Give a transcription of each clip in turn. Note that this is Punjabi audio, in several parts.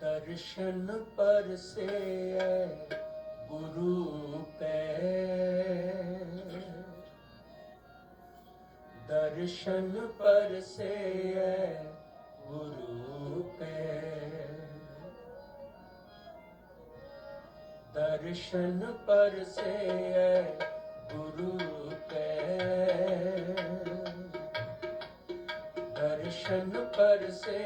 ਦਰਸ਼ਨ ਪਰਸੇ ਗੁਰੂ ਪੈ ਦਰਸ਼ਨ ਪਰਸੇ ਗੁਰੂ ਪੈ ਦਰਸ਼ਨ ਪਰਸੇ ਗੁਰੂ ਪੈ ਦਰਸ਼ਨ ਪਰਸੇ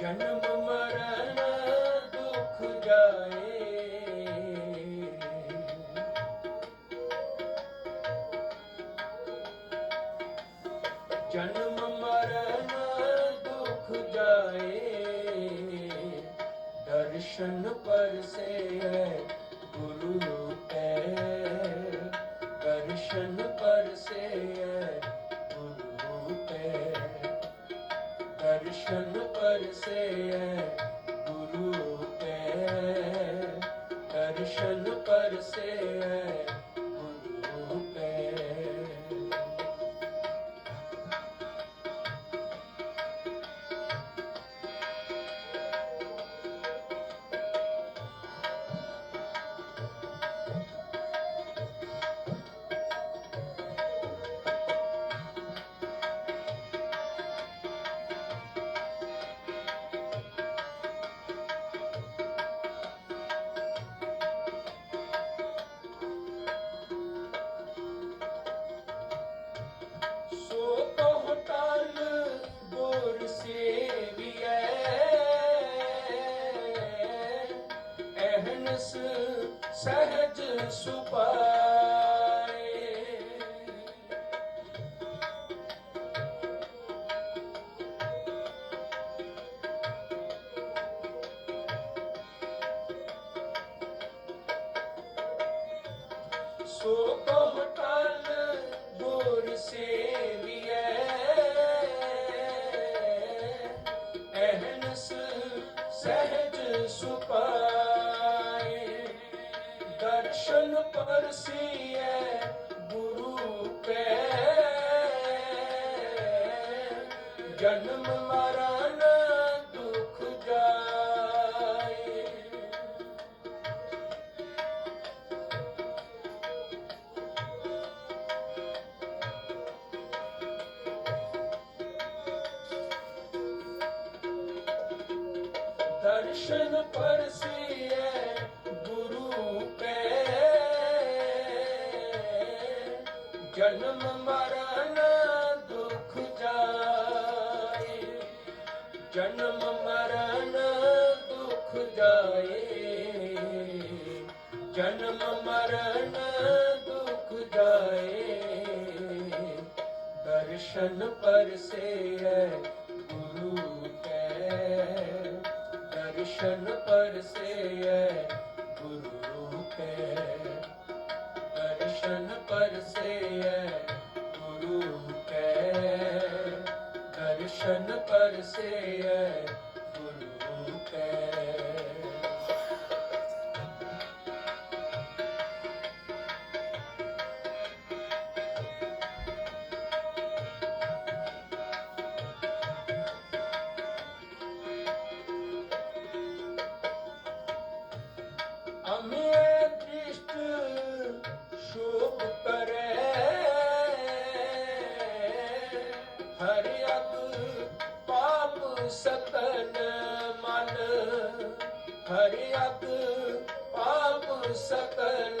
ਜਨਮ ਮਰਨ ਦੁਖ ਜਾਏ। ਜਨਮ ਮਰਨ ਦੁਖ ਜਾਏ। ਦਰਸ਼ਨ ਪਰਸੇ ਗੁਰੂ ਪੈ ਦਰਸ਼ਨ ਪਰਸੇ ਗੁਰੂ ਪੈ ਦਰਸ਼ਨ ਪਰਸੇ ਦਰਸ਼ਨ ਪਰਸੀਐ ਗੁਰੂ ਪੈ ਜਨਮ ਦਰਸ਼ਨ ਪਰਸੀਐ ਗੁਰੂ ਪੈ। ਜਨਮ ਮਰਨ ਦੁਖ ਜਾਏ। ਜਨਮ ਮਰਨ ਦੁਖ ਜਾਏ। ਜਨਮ ਮਰਨ ਦੁਖ ਜਾਏ। ਦਰਸ਼ਨ ਪਰਸੇ ਗੁਰੂ ਦਰਸ਼ਨ ਪਰਸੇ ਗੁਰੂ ਕੈ ਦਰਸ਼ਨ ਪਰਸੇ ਗੁਰੂ ਕੈ ਦਰਸ਼ਨ ਪਰਸੇ ਪਾਪ ਮਨ ਹਰਿ ਪਾਪ ਸਕਨ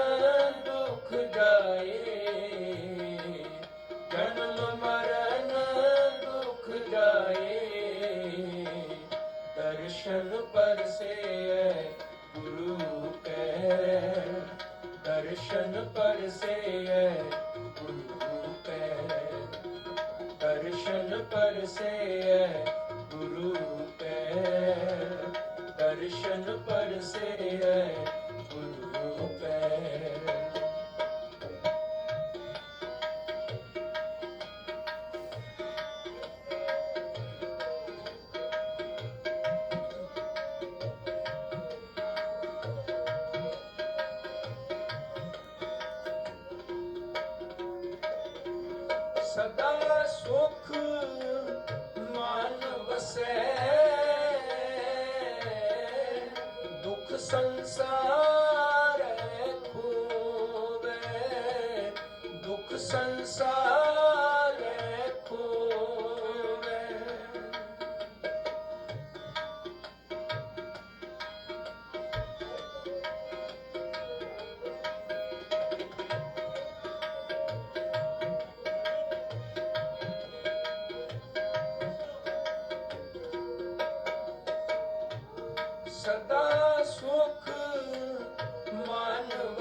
ਦਰਸ਼ਨ ਪਰਸੇ ਗੁਰੂ ਕੈ ਦਰਸ਼ਨ ਪਰਸੇ ਗੁਰੂ ਕੈ ਦਰਸ਼ਨ ਪਰਸੇ ਸਦਾ ਸੁਖ ਮਨ ਵਸੈ। ਦੁਖ ਸੰਸਾਰ ਖੋਵੇ। ਦੁਖ ਸੰਸਾਰ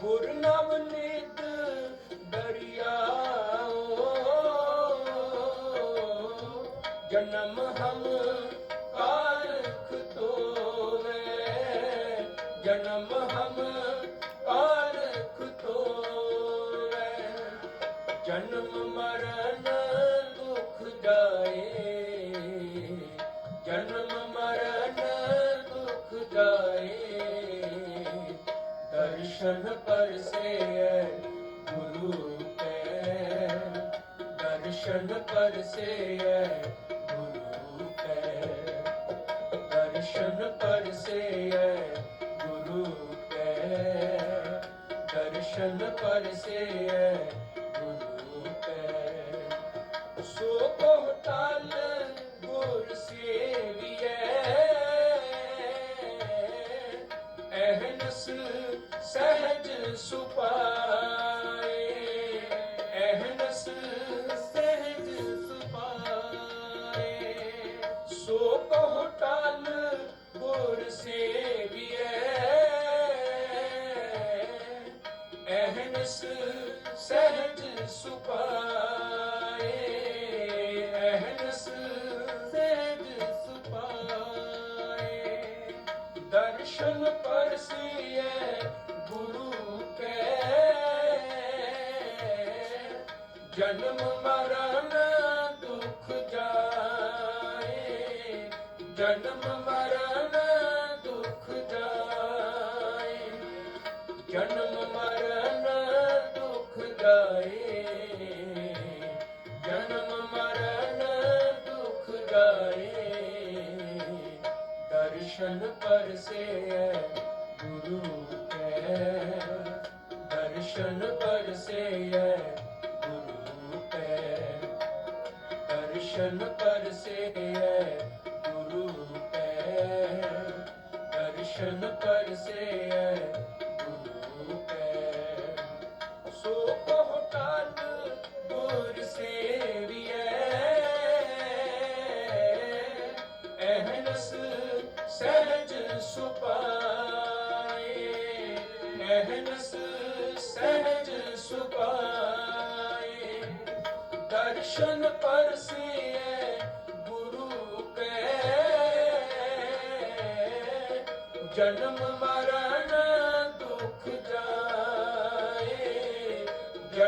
ਗੁਰ ਨਾਮ ਨਿਤ ਦਰਿਆਓ ਜਨਮ ਹਮ ਦਰਸ਼ਨ ਗੁਰੂ ਕੈ ਦਰਸ਼ਨ ਪਰਸੇ ਗੁਰੂ ਕੈ ਦਰਸ਼ਨ ਪਰਸੇ ਸੋ ਕੋ ਤਲ ਗੁਰ ਸੇਵੀਐ। ਅਹਨਸ ਸਹਿਜ ਸੁਪਾਏ। ਅਹਨਸ ਸਹਿਜ ਸੁਪਾਏ। ਦਰਸ਼ਨ ਪਰਸੀਏ ਗੁਰੂ ਕੈ। ਜਨਮ ਮਰਨ ਪਰਸੇ ਗੁਰੂ ਕੈ ਦਰਸ਼ਨ ਪਰਸੇ ਗੁਰੂ ਕੈ ਦਰਸ਼ਨ ਪਰਸੇ ਗੁਰੂ ਕੈ ਦਰਸ਼ਨ ਪਰਸੇ ਗੁਰੂ ਕੈ ਸੋ ਕਹੋ ਗੁਰ ਸੇਵੀਐ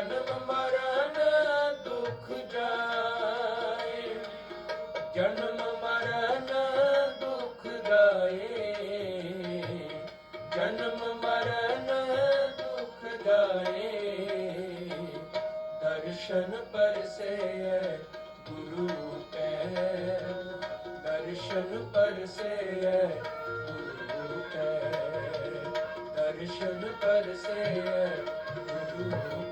ਜਨਮ ਮਰਨ ਦੁਖ ਜਾਏ। ਜਨਮ ਮਰਨ ਦੁਖ ਜਾਏ। ਜਨਮ ਮਰਨ ਦੁਖ ਜਾਏ। ਦਰਸ਼ਨ ਪਰਸੇ ਗੁਰੂ ਕੈ ਦਰਸ਼ਨ ਪਰਸੇ ਗੁਰੂ ਕੈ ਦਰਸ਼ਨ ਪਰਸੇ ਗੁਰੂ